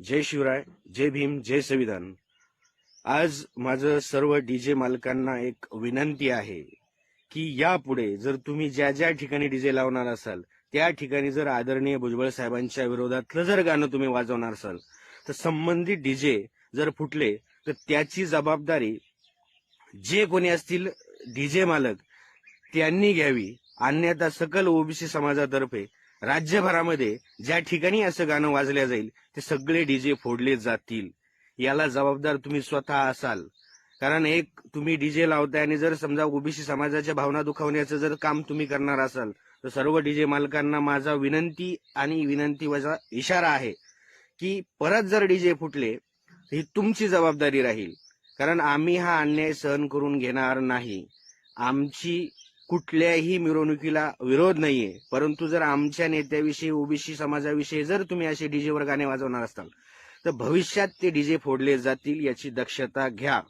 जय शिवराय जय भीम जय संविधान. आज माझं सर्व डीजे मालकांना एक विनंती आहे की यापुढे जर तुम्ही ज्या ज्या ठिकाणी डीजे लावणार असाल त्या ठिकाणी जर आदरणीय भुजबळ साहेबांच्या विरोधातलं जर गाणं तुम्ही वाजवणार असाल तर संबंधित डीजे जर फुटले तर त्याची जबाबदारी जे कोणी असतील डीजे मालक त्यांनी घ्यावी. अन्यथा सकल ओबीसी समाजातर्फे राज्यभरामध्ये ज्या ठिकाणी असं गाणं वाजल्या जाईल ते सगळे डीजे फोडले जातील. याला जबाबदार तुम्ही स्वतः असाल. कारण एक तुम्ही डीजे लावताय आणि जर समजा ओबीसी समाजाच्या भावना दुखावण्याचं जर काम तुम्ही करणार असाल तर सर्व डीजे मालकांना माझा विनंती आणि विनंती वजा इशारा आहे की परत जर डीजे फुटले ही तुमची जबाबदारी राहील. कारण आम्ही हा अन्याय सहन करून घेणार नाही. आमची कुठल्याही मिरवणुकीला विरोध नाहीये. परंतु जर आमच्या नेत्याविषयी ओबीसी समाजाविषयी जर तुम्ही असे डीजेवर गाणे वाजवणार असाल तर भविष्यात ते डीजे फोडले जातील याची दक्षता घ्या.